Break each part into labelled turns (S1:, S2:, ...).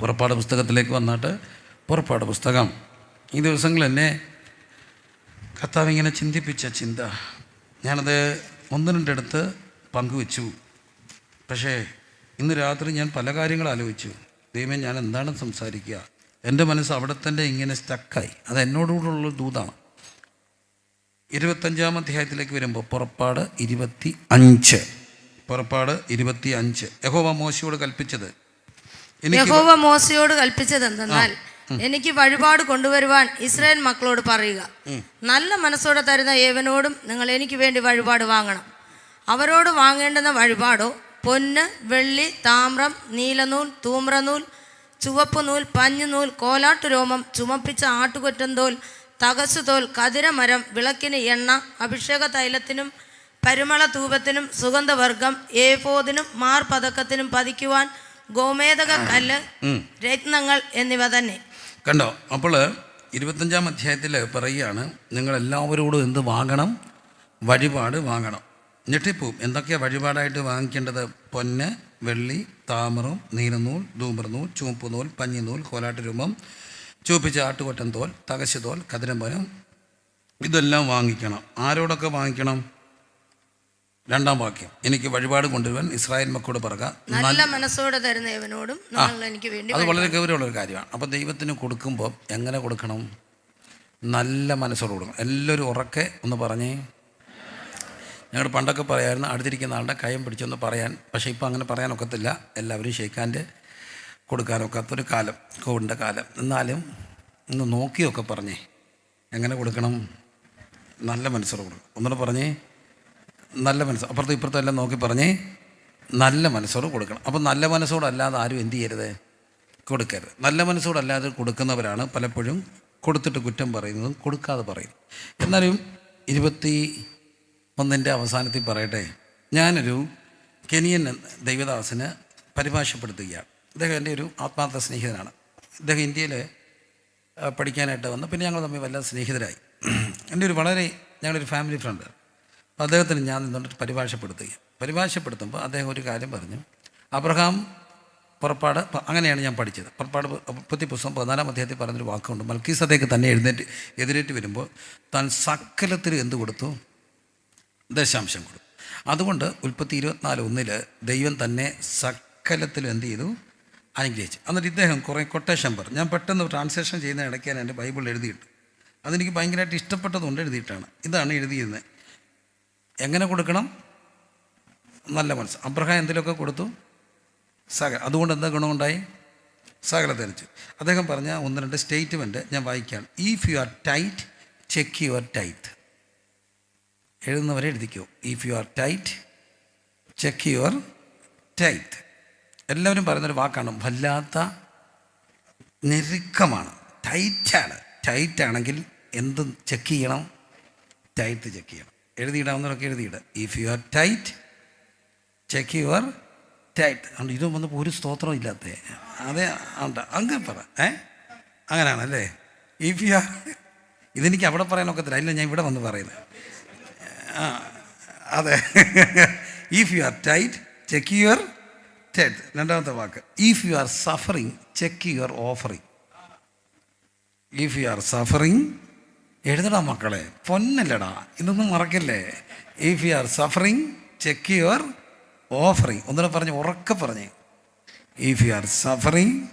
S1: പുറപ്പാട് പുസ്തകത്തിലേക്ക് വന്നിട്ട് പുറപ്പാട് പുസ്തകം. ഈ ദിവസങ്ങൾ എന്നെ കർത്താവ് ഇങ്ങനെ ചിന്തിപ്പിച്ച ചിന്ത. ഞാനത് ഒന്ന് രണ്ടിടത്ത് പങ്കുവെച്ചു. പക്ഷേ ഇന്ന് രാത്രി ഞാൻ പല കാര്യങ്ങൾ ആലോചിച്ചു. ദൈവമേ ഞാൻ എന്താണ് സംസാരിക്കുക? എന്റെ മനസ്സ് അവിടെ തന്നെ ഇങ്ങനെ സ്റ്റക്കായി അത് എന്നോടുകൂടുള്ള ദൂതാണ്. ഇരുപത്തഞ്ചാം അധ്യായത്തിലേക്ക് വരുമ്പോൾ പുറപ്പാട് ഇരുപത്തി അഞ്ച്. പുറപ്പാട് ഇരുപത്തി അഞ്ച്. യഹോവ മോശയോട് കൽപ്പിച്ചത്
S2: യഹോവ മോശയോട് കൽപ്പിച്ചത് എന്തെന്നാൽ എനിക്ക് വഴിപാട് കൊണ്ടുവരുവാൻ ഇസ്രായേൽ മക്കളോട് പറയുക. നല്ല മനസ്സോടെ തരുന്ന ഏവനോടും നിങ്ങൾ എനിക്ക് വേണ്ടി വഴിപാട് വാങ്ങണം. അവരോട് വാങ്ങേണ്ടുന്ന വഴിപാടോ പൊന്ന് വെള്ളി താമ്രം നീലനൂൽ തൂമ്രനൂൽ ചുവപ്പ് നൂൽ പഞ്ഞുനൂൽ കോലാട്ടു രോമം ചുമപ്പിച്ച ആട്ടുകൊറ്റന്തോൽ തകശുതോൽ കതിരമരം വിളക്കിന് എണ്ണ അഭിഷേക തൈലത്തിനും പരിമള തൂപത്തിനും സുഗന്ധവർഗം ഏഫോദിനും മാർപതക്കത്തിനും പതിക്കുവാൻ ഗോമേതക കല്ല് രത്നങ്ങൾ എന്നിവ തന്നെ.
S1: കണ്ടോ അപ്പോൾ ഇരുപത്തഞ്ചാം അധ്യായത്തിൽ പറയുകയാണ് നിങ്ങൾ എല്ലാവരോടും എന്ത് വാങ്ങണം? വഴിപാട് വാങ്ങണം. ഞെട്ടിപ്പോവും എന്തൊക്കെയാണ് വഴിപാടായിട്ട് വാങ്ങിക്കേണ്ടത്? പൊന്ന് വെള്ളി താമരം നീലനൂൽ ധൂമ്രനൂൽ ചുവപ്പുനൂൽ പഞ്ഞിനൂൽ കോലാട്ട് രൂപം ചുവപ്പിച്ച ആട്ടുകൊറ്റൻ തോൽ തകശ് തോൽ കതിരമ്പനം ഇതെല്ലാം വാങ്ങിക്കണം. ആരോടൊക്കെ വാങ്ങിക്കണം? രണ്ടാം വാക്യം. എനിക്ക് വഴിപാട് കൊണ്ടുവരുവാൻ ഇസ്രായേൽ മക്കളോട് പറയുക
S2: നല്ല മനസ്സോടെ തരുന്ന ഇവനോടും നിങ്ങൾ എനിക്ക് വേണ്ടി
S1: അത് വളരെ ഗൗരവമുള്ള ഒരു കാര്യമാണ്. അപ്പോൾ ദൈവത്തിന് കൊടുക്കുമ്പോൾ എങ്ങനെ കൊടുക്കണം? നല്ല മനസ്സോട് കൊടുക്കണം. എല്ലാവരും ഉറക്കെ ഒന്ന് പറഞ്ഞേ. ഞങ്ങൾ പണ്ടൊക്കെ പറയായിരുന്നു അടുത്തിരിക്കുന്ന ആളുടെ കയം പിടിച്ചൊന്ന് പറയാൻ. പക്ഷേ ഇപ്പോൾ അങ്ങനെ പറയാൻ ഒക്കത്തില്ല. എല്ലാവരും ഷെയ്ക്കാന്റെ കൊടുക്കാനൊക്കാത്തൊരു കാലം കോവിഡിന്റെ കാലം. എന്നാലും ഒന്ന് നോക്കിയൊക്കെ പറഞ്ഞേ. എങ്ങനെ കൊടുക്കണം? നല്ല മനസ്സോട് കൊടുക്കണം. ഒന്നുകൂടെ പറഞ്ഞേ. നല്ല മനസ്സ്. അപ്പുറത്തും ഇപ്പുറത്തും എല്ലാം നോക്കി പറഞ്ഞേ നല്ല മനസ്സോട് കൊടുക്കണം. അപ്പം നല്ല മനസ്സോടല്ലാതെ ആരും എന്ത് ചെയ്യരുത്? കൊടുക്കരുത്. നല്ല മനസ്സോടല്ലാതെ കൊടുക്കുന്നവരാണ് പലപ്പോഴും കൊടുത്തിട്ട് കുറ്റം പറയുന്നതും കൊടുക്കാതെ പറയും എന്നാലും ഇരുപത്തി ഒന്നിന്റെ അവസാനത്തിൽ പറയട്ടെ ഞാനൊരു കെനിയൻ ദൈവദാസിനെ പരിഭാഷപ്പെടുത്തുകയാണ്. ഇദ്ദേഹം എന്റെ ഒരു ആത്മാർത്ഥ സ്നേഹിതനാണ്. ഇദ്ദേഹം ഇന്ത്യയിൽ പഠിക്കാനായിട്ട് വന്നു. പിന്നെ ഞങ്ങൾ തമ്മിൽ വല്ല സ്നേഹിതരായി. എന്റെ ഒരു വളരെ ഞങ്ങളൊരു ഫാമിലി ഫ്രണ്ട്. അദ്ദേഹത്തിന് ഞാൻ നിന്നുകൊണ്ട് പരിഭാഷപ്പെടുത്തുക പരിഭാഷപ്പെടുത്തുമ്പോൾ അദ്ദേഹം ഒരു കാര്യം പറഞ്ഞു. അബ്രഹാം പുറപ്പാട് അങ്ങനെയാണ് ഞാൻ പഠിച്ചത്. പുറപ്പാട് പുത്തി പുസ്തകം പതിനാലാം അധ്യായത്തിൽ പറഞ്ഞൊരു വാക്കുണ്ട്. മൽക്കീസതേക്ക് തന്നെ എഴുന്നേറ്റ് എതിരേറ്റ് വരുമ്പോൾ താൻ സകലത്തിൽ എന്ത് കൊടുത്തു? ദശാംശം കൊടുത്തു. അതുകൊണ്ട് ഉൽപ്പത്തി ഇരുപത്തിനാല് ഒന്നിൽ ദൈവം തന്നെ സക്കലത്തിൽ എന്ത് ചെയ്തു? അനുഗ്രഹിച്ചു. എന്നിട്ട് ഇദ്ദേഹം കുറേ കൊട്ടേഷൻ പറഞ്ഞു. ഞാൻ പെട്ടെന്ന് ട്രാൻസ്ലേഷൻ ചെയ്യുന്ന ഇടയ്ക്ക് ഞാൻ എന്റെ ബൈബിൾ എഴുതിയിട്ട്. അതെനിക്ക് ഭയങ്കരമായിട്ട് ഇഷ്ടപ്പെട്ടതുകൊണ്ട് എഴുതിയിട്ടാണ്. ഇതാണ് എഴുതിയിരുന്നത്. എങ്ങനെ കൊടുക്കണം? നല്ല മനസ്സ്. അബ്രഹാം എന്തിലൊക്കെ കൊടുത്തു? സക അതുകൊണ്ട് എന്താ ഗുണമുണ്ടായി? സകല തെരച്ചു അദ്ദേഹം പറഞ്ഞ ഒന്ന് രണ്ട് സ്റ്റേറ്റ്മെന്റ് ഞാൻ വായിക്കുകയാണ് if you are tight check your tight എഴുതുന്നവരെ എഴുതിക്കോ. If you are tight check your tight എല്ലാവരും പറയുന്നൊരു വാക്കാണ് വല്ലാത്ത ഞെരുക്കമാണ്. ടൈറ്റാണ് ടൈറ്റ് ആണെങ്കിൽ എന്ത് ചെക്ക് ചെയ്യണം. ടൈറ്റ് ചെക്ക് ചെയ്യണം. എഴുതിയിടാവുന്നവരൊക്കെ എഴുതിയിടുക if you are tight check your tight അതുകൊണ്ട് ഇതും വന്നപ്പോൾ ഒരു സ്തോത്രം ഇല്ലാത്ത. അതെ ഉണ്ട് അങ്ങനെ പറ. ഏ? അങ്ങനെയാണല്ലേ ഇഫ് യു ആർ ഇതെനിക്ക് അവിടെ പറയാനൊക്കത്തില്ല അല്ല ഞാൻ ഇവിടെ വന്ന് പറയുന്നത്. ആ അതെ. If you are tight check your tight രണ്ടാമത്തെ വാക്ക്. If you are suffering check your offering if you are suffering എഴുതടാ മക്കളെ പൊന്നല്ലടാ. ഇതൊന്നും മറക്കല്ലേ? If you are suffering check your offering ഒന്നുകൂടെ പറഞ്ഞ് ഉറക്കെ പറഞ്ഞ്. If you are suffering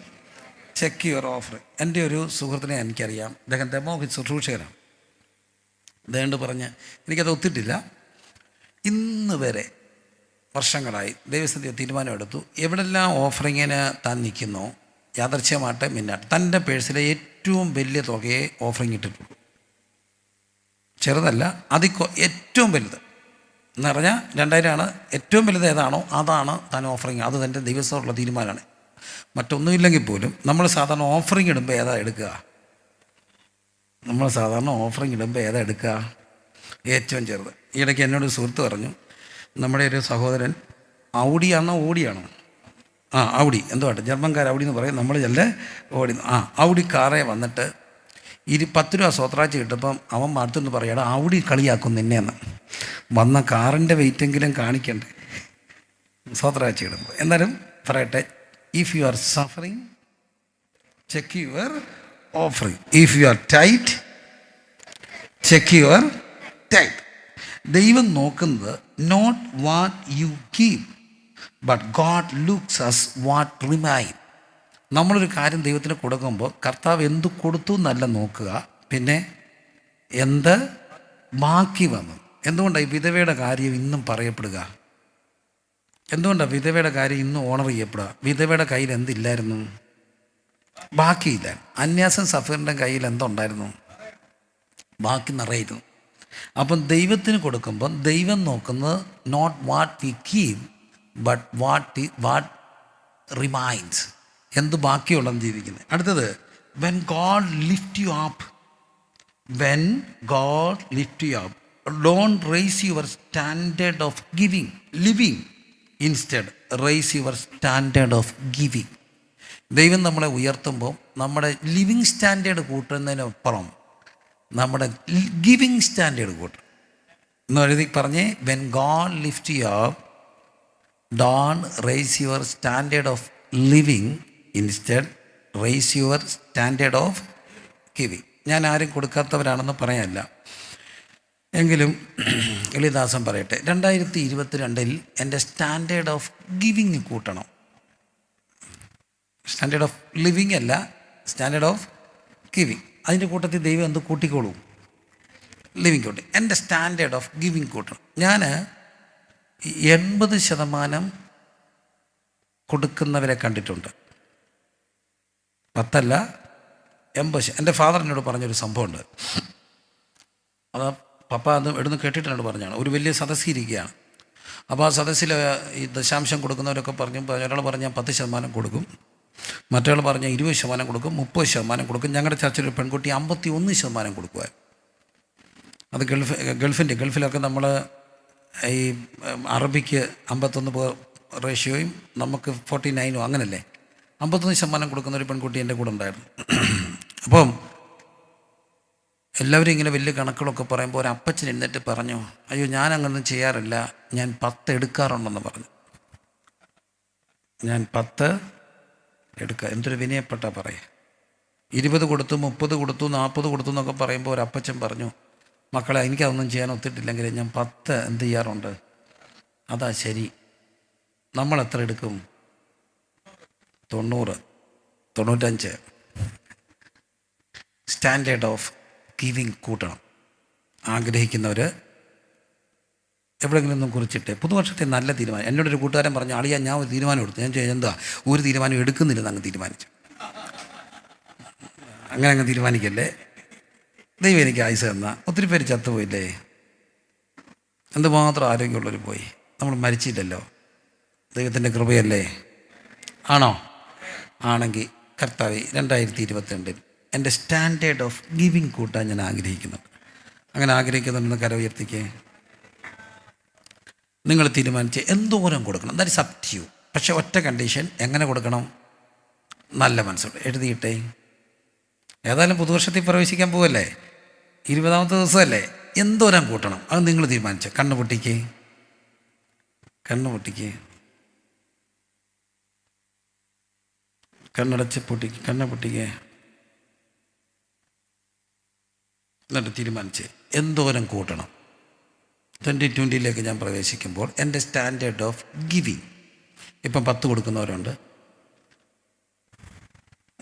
S1: check your offer എന്റെ ഒരു സുഹൃത്തിനെ എനിക്കറിയാം. അദ്ദേഹം ദമോഹി ശുശ്രൂഷകരാണ് ദേണ്ട് പറഞ്ഞ് എനിക്കത് ഒത്തിട്ടില്ല. ഇന്ന് വരെ വർഷങ്ങളായി ദൈവസ്ഥിതി തീരുമാനമെടുത്തു എവിടെല്ലാം ഓഫറിങ്ങിന് താൻ നിൽക്കുന്നു യാദർച്ഛ്യമാട്ടെ മിന്നാട്ടെ. തന്റെ പേഴ്സിലെ ഏറ്റവും വലിയ തുകയെ ഓഫറിങ് ഇട്ടിട്ടുള്ളൂ. ചെറുതല്ല അതിക്കോ ഏറ്റവും വലുത്. എന്ന് പറഞ്ഞാൽ രണ്ടായിരമാണ് ഏറ്റവും വലുത് ഏതാണോ അതാണ് താൻ ഓഫറിങ് അത് തന്റെ ദിവസമുള്ള തീരുമാനമാണ്. മറ്റൊന്നുമില്ലെങ്കിൽ പോലും നമ്മൾ സാധാരണ ഓഫറിങ് ഇടുമ്പോൾ ഏതാ എടുക്കുക? നമ്മൾ സാധാരണ ഓഫറിങ് ഇടുമ്പോൾ ഏതാ എടുക്കുക? ഏറ്റവും ചെറുത്. ഈയിടയ്ക്ക് എന്നോട് സുഹൃത്ത് പറഞ്ഞു നമ്മുടെ ഒരു സഹോദരൻ ഔഡിയാണോ ഓടിയാണോ ആ ഔഡി എന്തുവാട്ടെ? ജർമ്മൻകാർ ഔഡി എന്ന് പറയും. നമ്മൾ ചെല്ലേ ഓടി ആ ഔഡി കാറേ വന്നിട്ട് ഇരു പത്ത് രൂപ സ്വത്രാഴ്ച കിട്ടുമ്പം അവൻ അടുത്തുനിന്ന് പറയാട അവിടെ കളിയാക്കും നിന്നെന്ന് വന്ന കാറിന്റെ വെയിറ്റെങ്കിലും കാണിക്കണ്ടേ? സ്വത്രാഴ്ച കിട്ടുമ്പോൾ എന്നാലും പറയട്ടെ if you are suffering check your offering if you are tight check your tight ദൈവം നോക്കുന്നത് not what you give but God looks as what remain നമ്മളൊരു കാര്യം ദൈവത്തിന് കൊടുക്കുമ്പോൾ കർത്താവ് എന്ത് കൊടുത്തു എന്നല്ല നോക്കുക. പിന്നെ എന്ത് ബാക്കി വന്നു. എന്തുകൊണ്ടാണ് ഈ വിധവയുടെ കാര്യം ഇന്നും പറയപ്പെടുക? എന്തുകൊണ്ടാണ് വിധവയുടെ കാര്യം ഇന്നും ഓണർ ചെയ്യപ്പെടുക? വിധവയുടെ കയ്യിൽ എന്തില്ലായിരുന്നു? ബാക്കിയില്ല. അന്യാസം സഫീറിന്റെ കയ്യിൽ എന്തുണ്ടായിരുന്നു? ബാക്കി നിറയിരുന്നു അപ്പം ദൈവത്തിന് കൊടുക്കുമ്പം ദൈവം നോക്കുന്നത് not what we give but what what remains എന്ത് ബാക്കിയുള്ളതെന്ന് ജീവിക്കുന്നത്? അടുത്തത് when God lift you up when God lift you up don't raise your standard of giving living instead raise your standard of giving ദൈവം നമ്മളെ ഉയർത്തുമ്പോൾ നമ്മുടെ living standard കൂട്ടുന്നതിനപ്പുറം നമ്മുടെ giving standard കൂട്ടും എന്ന് എഴുതി പറഞ്ഞേ when God lift you up don't raise your standard of living instead raise your standard of giving ഞാൻ ആരും കൊടുക്കാത്തവരാണെന്ന് പറയാനല്ല എങ്കിലും എളിദാസൻ പറയട്ടെ രണ്ടായിരത്തി ഇരുപത്തിരണ്ടിൽ എന്റെ സ്റ്റാൻഡേർഡ് ഓഫ് ഗിവിങ് കൂട്ടണം. സ്റ്റാൻഡേർഡ് ഓഫ് ലിവിങ് അല്ല സ്റ്റാൻഡേർഡ് ഓഫ് ഗിവിങ് അതിന്റെ കൂട്ടത്തിൽ ദൈവം എന്ത് കൂട്ടിക്കോളൂ? ലിവിങ് കൂട്ടി. എന്റെ സ്റ്റാൻഡേർഡ് ഓഫ് ഗിവിങ് കൂട്ടണം. ഞാൻ എൺപത് ശതമാനം കൊടുക്കുന്നവരെ കണ്ടിട്ടുണ്ട്. പത്തല്ല എൺപത് എന്റെ ഫാദർ എന്നോട് പറഞ്ഞൊരു സംഭവമുണ്ട്. അത് പപ്പ അത് എടുന്ന് കേട്ടിട്ട് എന്നോട് പറഞ്ഞാണ് ഒരു വലിയ സദസ്സിരിക്കുകയാണ് അപ്പോൾ ആ സദസ്സിൽ ഈ ദശാംശം കൊടുക്കുന്നവരൊക്കെ പറഞ്ഞു ഒരാൾ പറഞ്ഞാൽ പത്ത് ശതമാനം കൊടുക്കും. മറ്റൊരാൾ പറഞ്ഞാൽ ഇരുപത് ശതമാനം കൊടുക്കും മുപ്പത് ശതമാനം കൊടുക്കും. ഞങ്ങളുടെ ചർച്ചയിൽ ഒരു പെൺകുട്ടി അമ്പത്തി ഒന്ന് ശതമാനം കൊടുക്കുക അത് ഗൾഫ് ഗൾഫിന്റെ ഗൾഫിലൊക്കെ നമ്മൾ ഈ അറബിക്ക് അമ്പത്തൊന്ന് റേഷ്യോയും നമുക്ക് ഫോർട്ടി നയനും അങ്ങനല്ലേ? അമ്പത്തൊന്ന് ശതമാനം കൊടുക്കുന്ന ഒരു പെൺകുട്ടി എന്റെ കൂടെ ഉണ്ടായിരുന്നു. അപ്പം എല്ലാവരും ഇങ്ങനെ വലിയ കണക്കുകളൊക്കെ പറയുമ്പോൾ ഒരു അപ്പച്ചൻ എന്നിട്ട് പറഞ്ഞു അയ്യോ ഞാൻ അങ്ങനൊന്നും ചെയ്യാറില്ല. ഞാൻ പത്ത് എടുക്കാറുണ്ടെന്ന് പറഞ്ഞു. ഞാൻ പത്ത് എടുക്കുക എന്തൊരു വിനയപ്പെട്ട പറയ. ഇരുപത് കൊടുത്തു മുപ്പത് കൊടുത്തു നാൽപ്പത് കൊടുത്തു എന്നൊക്കെ പറയുമ്പോൾ ഒരു അപ്പച്ചൻ പറഞ്ഞു മക്കളെ എനിക്കതൊന്നും ചെയ്യാൻ ഒത്തിട്ടില്ലെങ്കിൽ ഞാൻ പത്ത് എന്ത് ചെയ്യാറുണ്ട്? അതാ ശരി. നമ്മൾ എത്ര എടുക്കും? തൊണ്ണൂറ് തൊണ്ണൂറ്റഞ്ച്. സ്റ്റാൻഡേർഡ് ഓഫ് ഗിവിങ് കൂട്ടണം. ആഗ്രഹിക്കുന്നവർ എവിടെയെങ്കിലും ഒന്നും കുറിച്ചിട്ട് പുതുവർഷത്തെ നല്ല തീരുമാനം. എന്നോട് ഒരു കൂട്ടുകാരൻ പറഞ്ഞു അളിയാ ഞാൻ ഒരു തീരുമാനം എടുത്തു. ഞാൻ ചോദിച്ചു എന്താ ഒരു തീരുമാനം എടുക്കുന്നില്ലെന്ന് അങ്ങ് തീരുമാനിച്ചു. അങ്ങനെ അങ്ങ് തീരുമാനിക്കല്ലേ? ദൈവം എനിക്ക് ആയുസ് തന്ന. ഒത്തിരി പേര് ചത്തുപോയില്ലേ? എന്തുമാത്രം ആരോഗ്യമുള്ളവർ പോയി? നമ്മൾ മരിച്ചില്ലല്ലോ. ദൈവത്തിന്റെ കൃപയല്ലേ? ആണോ? ആണെങ്കിൽ കർത്താവ് രണ്ടായിരത്തി ഇരുപത്തിരണ്ടിൽ എന്റെ സ്റ്റാൻഡേർഡ് ഓഫ് ഗിവിങ് കൂട്ടാൻ ഞാൻ ആഗ്രഹിക്കുന്നുണ്ട് അങ്ങനെ ആഗ്രഹിക്കുന്നുണ്ടെന്ന് കര ഉയർത്തിക്കേ. നിങ്ങൾ തീരുമാനിച്ച് എന്തോരം കൊടുക്കണം? That is up to you പക്ഷേ ഒറ്റ കണ്ടീഷൻ എങ്ങനെ കൊടുക്കണം? നല്ല മനസ്സോടെ എഴുതിയിട്ടേ. ഏതായാലും പുതുവർഷത്തിൽ പ്രവേശിക്കാൻ പോവല്ലേ? ഇരുപതാമത്തെ ദിവസമല്ലേ? എന്തോരം കൂട്ടണം? അത് നിങ്ങൾ തീരുമാനിച്ചു. കണ്ണുപൊട്ടിക്ക് പൊട്ടിക്ക്. കണ്ണ് പൊട്ടിക്ക്. കണ്ണടച്ച് പൊട്ടി കണ്ണ പൊട്ടിക്കേ. എന്നിട്ട് തീരുമാനിച്ച് എന്തോരം കൂട്ടണം. ട്വന്റി ട്വന്റിയിലേക്ക് ഞാൻ പ്രവേശിക്കുമ്പോൾ എന്റെ സ്റ്റാൻഡേർഡ് ഓഫ് ഗിവിങ് ഇപ്പം പത്ത് കൊടുക്കുന്നവരുണ്ട്.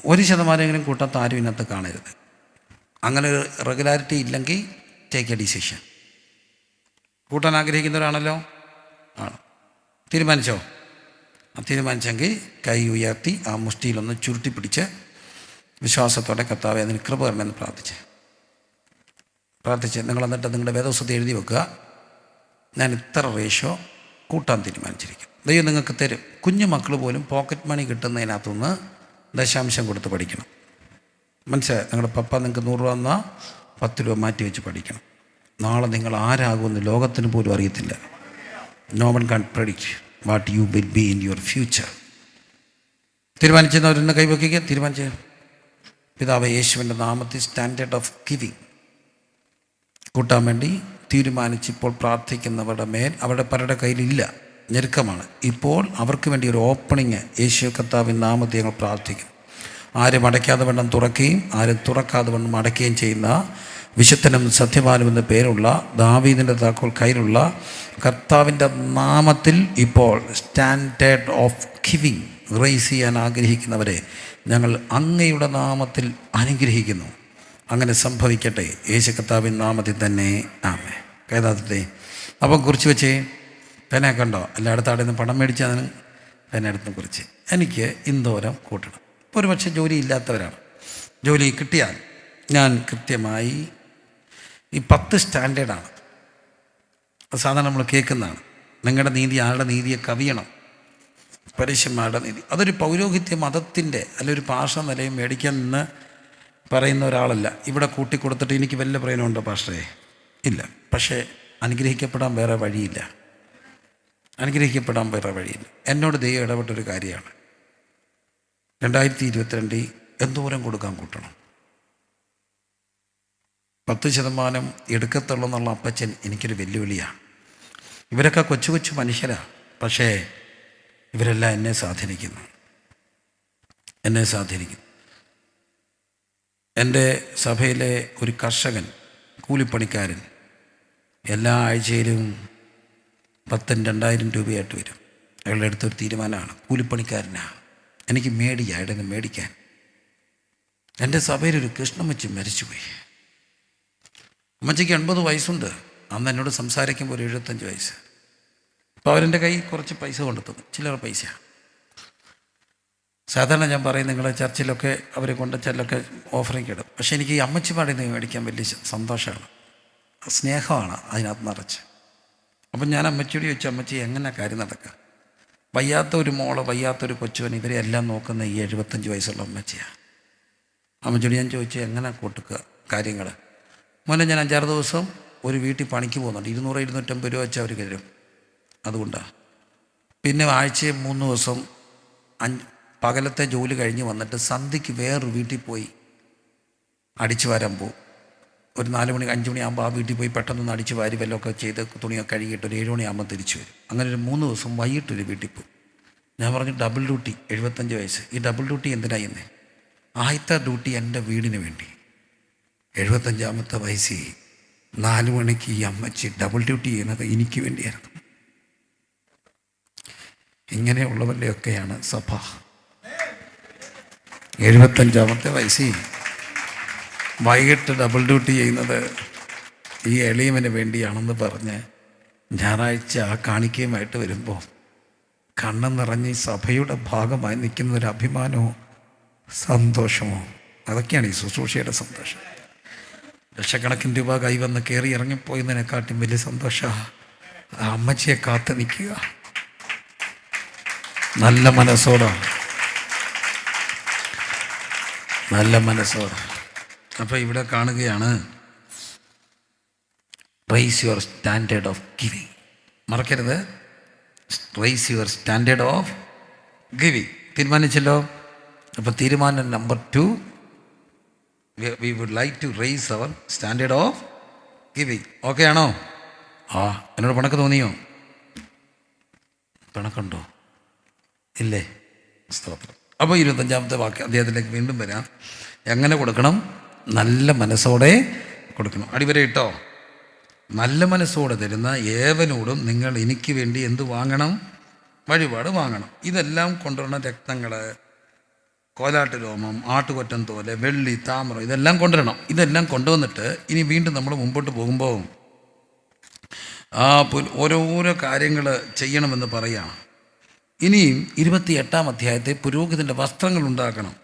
S1: ഒരു ശതമാനമെങ്കിലും കൂട്ടാത്ത ആരും ഇതിനകത്ത് കാണരുത്. അങ്ങനെ റെഗുലാരിറ്റി ഇല്ലെങ്കിൽ ടേക്ക് എ ഡിസിഷൻ കൂട്ടാൻ ആഗ്രഹിക്കുന്നവരാണല്ലോ? ആണ്. തീരുമാനിച്ചോ? തീരുമാനിച്ചെങ്കിൽ കൈ ഉയർത്തി ആ മുഷ്ടിയിലൊന്ന് ചുരുട്ടിപ്പിടിച്ച് വിശ്വാസത്തോടെ കർത്താവെ അതിന് കൃപ തരണമെന്ന് പ്രാർത്ഥിച്ച്. പ്രാർത്ഥിച്ച് നിങ്ങൾ എന്നിട്ട് നിങ്ങളുടെ വേദവസ്തുതി എഴുതി വെക്കുക. ഞാൻ ഇത്ര റേഷ്യോ കൂട്ടാൻ തീരുമാനിച്ചിരിക്കും. ദൈവം നിങ്ങൾക്ക് തരും. കുഞ്ഞു മക്കൾ പോലും പോക്കറ്റ് മണി കിട്ടുന്നതിനകത്തുനിന്ന് ദശാംശം കൊടുത്ത് പഠിക്കണം. മനസ്സിലായി? നിങ്ങളുടെ പപ്പ നിങ്ങൾക്ക് നൂറ് രൂപ എന്നാൽ പത്ത് രൂപ മാറ്റി വെച്ച് പഠിക്കണം. നാളെ നിങ്ങൾ ആരാകുമെന്ന് ലോകത്തിന് പോലും അറിയത്തില്ല. No one can predict what you will be in your future തീരുമാനിച്ചവരൊന്ന് കൈവയ്ക്കുക തീരുമാനിച്ച. പിതാവ് യേശുവിന്റെ നാമത്തിൽ സ്റ്റാൻഡേർഡ് ഓഫ് ഗിവിങ് കൂട്ടാൻ വേണ്ടി തീരുമാനിച്ചിപ്പോൾ പ്രാർത്ഥിക്കുന്നവരുടെ മേൽ അവരുടെ പലരുടെ കയ്യിലില്ല ഞെരുക്കമാണ്. ഇപ്പോൾ അവർക്ക് വേണ്ടി ഒരു ഓപ്പണിങ് യേശു കർത്താവിൻ നാമത്തെ ഞങ്ങൾ പ്രാർത്ഥിക്കും. ആരും അടയ്ക്കാതെ വണ്ണം തുറക്കുകയും ആരും തുറക്കാതെ വണ്ണം അടയ്ക്കുകയും ചെയ്യുന്ന വിശുദ്ധനും സത്യവാനും എന്ന പേരുള്ള ദാവീദിന്റെ താക്കോൽ കയ്യിലുള്ള കർത്താവിന്റെ നാമത്തിൽ ഇപ്പോൾ സ്റ്റാൻഡേർഡ് ഓഫ് ഗിവിങ് റൈസ് ചെയ്യാൻ ആഗ്രഹിക്കുന്നവരെ ഞങ്ങൾ അങ്ങയുടെ നാമത്തിൽ അനുഗ്രഹിക്കുന്നു. അങ്ങനെ സംഭവിക്കട്ടെ. യേശു കർത്താവിൻ നാമത്തിൽ തന്നെ. ആമേ കൈതാത്തത്തെ അപ്പം കുറിച്ച് വെച്ചേ തന്നെ കണ്ടോ? അല്ല അടുത്ത അവിടെ നിന്ന് പണം മേടിച്ചതിന് തന്നെ അടുത്ത് കുറിച്ച്. എനിക്ക് ഇന്തോരം കൂട്ടണം. ഒരുപക്ഷെ ഒരു പക്ഷേ ജോലി ഇല്ലാത്തവരാണ്. ജോലി കിട്ടിയാൽ ഞാൻ കൃത്യമായി ഈ പത്ത് സ്റ്റാൻഡേർഡാണ്. അത് സാധാരണ നമ്മൾ കേൾക്കുന്നതാണ്. നിങ്ങളുടെ നീതി ആരുടെ നീതിയെ കവിയണം. പരസ്യന്മാരുടെ നീതി. അതൊരു പൗരോഹിത്യ മതത്തിന്റെ അല്ലെങ്കിൽ ഒരു ഭാഷ നിലയും മേടിക്കാൻ നിന്ന് പറയുന്ന ഒരാളല്ല. ഇവിടെ കൂട്ടിക്കൊടുത്തിട്ട് എനിക്ക് വല്ല പ്രയോജനമുണ്ടോ പാഷേ ഇല്ല. പക്ഷേ അനുഗ്രഹിക്കപ്പെടാൻ വേറെ വഴിയില്ല. അനുഗ്രഹിക്കപ്പെടാൻ വേറെ വഴിയില്ല. എന്നോട് ദൈവം ഇടപെട്ടൊരു കാര്യമാണ്. രണ്ടായിരത്തി ഇരുപത്തിരണ്ടിൽ എന്തോരം കൊടുക്കാൻ കൂട്ടണം? പത്ത് ശതമാനം എടുക്കത്തുള്ളൂ എന്നുള്ള അപ്പച്ചൻ എനിക്കൊരു വെല്ലുവിളിയാണ്. ഇവരൊക്കെ കൊച്ചു കൊച്ചു മനുഷ്യരാണ് പക്ഷേ ഇവരെല്ലാം എന്നെ സ്വാധീനിക്കുന്നു. എന്നെ സ്വാധീനിക്കുന്നു. എന്റെ സഭയിലെ ഒരു കർഷകൻ കൂലിപ്പണിക്കാരൻ എല്ലാ ആഴ്ചയിലും പത്തും രണ്ടായിരം രൂപയായിട്ട് വരും. അയാളുടെ അടുത്തൊരു തീരുമാനമാണ്. കൂലിപ്പണിക്കാരനാണ് എനിക്ക് മേടിക്കുക അയാളുടെ നിന്ന് മേടിക്കാൻ. എന്റെ സഭയിലൊരു കൃഷ്ണമച്ചി മരിച്ചുപോയി. അമ്മച്ചിക്ക് എൺപത് വയസ്സുണ്ട്. അന്ന് എന്നോട് സംസാരിക്കുമ്പോൾ ഒരു എഴുപത്തഞ്ച് വയസ്സ്. അപ്പോൾ അവരെന്റെ കൈ കുറച്ച് പൈസ കൊണ്ടെത്തുന്നു ചിലർ പൈസ സാധാരണ ഞാൻ പറയും നിങ്ങളെ ചർച്ചിലൊക്കെ അവർ കൊണ്ടുവച്ചാലൊക്കെ ഓഫറിങ് ഇടും. പക്ഷേ എനിക്ക് ഈ അമ്മച്ചിമാരുടെ നിന്ന് മേടിക്കാൻ വലിയ സന്തോഷമാണ്. സ്നേഹമാണ് അതിനകത്ത് നിറച്ച്. അപ്പം ഞാൻ അമ്മച്ചിയോട് ചോദിച്ചു അമ്മച്ചി എങ്ങനെ കാര്യം നടക്കുക വയ്യാത്ത ഒരു മോൾ വയ്യാത്ത ഒരു കൊച്ചുവൻ ഇവരെ എല്ലാം നോക്കുന്ന ഈ എഴുപത്തഞ്ച് വയസ്സുള്ള അമ്മച്ചിയാണ് അമ്മച്ചിയോട് ഞാൻ ചോദിച്ചു എങ്ങനെ കൂട്ടുക കാര്യങ്ങൾ മോനെ ഞാൻ അഞ്ചാറ് ദിവസം ഒരു വീട്ടിൽ പണിക്ക് പോകുന്നുണ്ട്. ഇരുന്നൂറ് ഇരുന്നൂറ്റമ്പത് രൂപ വെച്ച് അവർ തരും. അതുകൊണ്ടാണ് പിന്നെ ആഴ്ചയിൽ മൂന്ന് ദിവസം അഞ്ച് പകലത്തെ ജോലി കഴിഞ്ഞ് വന്നിട്ട് സന്ധ്യയ്ക്ക് വേറൊരു വീട്ടിൽ പോയി അടിച്ചു വാരാൻ പോകും ഒരു നാല് മണി അഞ്ച് മണിയാകുമ്പോൾ ആ വീട്ടിൽ പോയി പെട്ടെന്ന് അടിച്ച് വാരി വല്ലതൊക്കെ ചെയ്ത് തുണിയൊക്കെ കഴുകിയിട്ട് ഒരു ഏഴ് മണിയാകുമ്പോൾ തിരിച്ചു വരും. അങ്ങനെ ഒരു മൂന്ന് ദിവസം വൈകിട്ടൊരു വീട്ടിൽ പോകും ഞാൻ പറഞ്ഞു ഡബിൾ ഡ്യൂട്ടി എഴുപത്തഞ്ച് വയസ്സ്. ഈ ഡബിൾ ഡ്യൂട്ടി എന്തിനായിരുന്നേ ആദ്യത്തെ ഡ്യൂട്ടി എന്റെ വീടിന് വേണ്ടി. എഴുപത്തഞ്ചാമത്തെ വയസ്സിൽ നാല് മണിക്ക് ഈ അമ്മച്ചി ഡബിൾ ഡ്യൂട്ടി ചെയ്യുന്നത് എനിക്ക് വേണ്ടിയായിരുന്നു. ഇങ്ങനെയുള്ളവരുടെയൊക്കെയാണ് സഭ. എഴുപത്തഞ്ചാമത്തെ വയസ്സിൽ വൈകിട്ട് ഡബിൾ ഡ്യൂട്ടി ചെയ്യുന്നത് ഈ എളിയവന് വേണ്ടിയാണെന്ന് പറഞ്ഞ് ഞായറാഴ്ച ആ കാണിക്കയുമായിട്ട് വരുമ്പോൾ കണ്ണ് നിറഞ്ഞ് സഭയുടെ ഭാഗമായി നിൽക്കുന്ന ഒരു അഭിമാനമോ സന്തോഷമോ അതൊക്കെയാണ് ഈ ശുശ്രൂഷയുടെ സന്തോഷം. ലക്ഷക്കണക്കിന് രൂപ കൈവന്ന് കയറി ഇറങ്ങിപ്പോയതിനെക്കാട്ടും വലിയ സന്തോഷമാണ് ആ അമ്മച്ചിയെ കാത്ത് നിൽക്കുക. നല്ല മനസ്സോടെ. നല്ല മനസ്സോടെ. അപ്പോൾ ഇവിടെ കാണുകയാണ്. Raise your standard of giving മറക്കരുത്. Raise your standard of giving തീരുമാനിച്ചല്ലോ. അപ്പോൾ തീരുമാനം number two we would like to raise our standard of giving okay ആണോ? ആ എന്നോട് പണക്ക് തോന്നിയോ? പണക്കുണ്ടോ? ഇല്ലേ? സ്തോത്രം. അപ്പോൾ ഇരുപത്തഞ്ചാമത്തെ വാക്ക് അദ്ദേഹത്തിലേക്ക് വീണ്ടും വരാം. എങ്ങനെ കൊടുക്കണം? നല്ല മനസ്സോടെ കൊടുക്കണം. അടിവരെ ഇട്ടോ നല്ല മനസ്സോടെ തരുന്ന ഏവനോടും നിങ്ങൾ എനിക്ക് വേണ്ടി എന്ത് വാങ്ങണം? വഴിപാട് വാങ്ങണം. ഇതെല്ലാം കൊണ്ടുവരുന്ന രക്തങ്ങൾ കോലാട്ട് രോമം ആട്ടുകൊറ്റൻ തോൽ വെള്ളി താമരം ഇതെല്ലാം കൊണ്ടുവരണം. ഇതെല്ലാം കൊണ്ടുവന്നിട്ട് ഇനി വീണ്ടും നമ്മൾ മുമ്പോട്ട് പോകുമ്പോൾ ആ ഓരോരോ കാര്യങ്ങൾ ചെയ്യണമെന്ന് പറയാം. ഇനിയും ഇരുപത്തി എട്ടാം അധ്യായത്തെ പുരോഹിതന്റെ വസ്ത്രങ്ങൾ ഉണ്ടാക്കണം.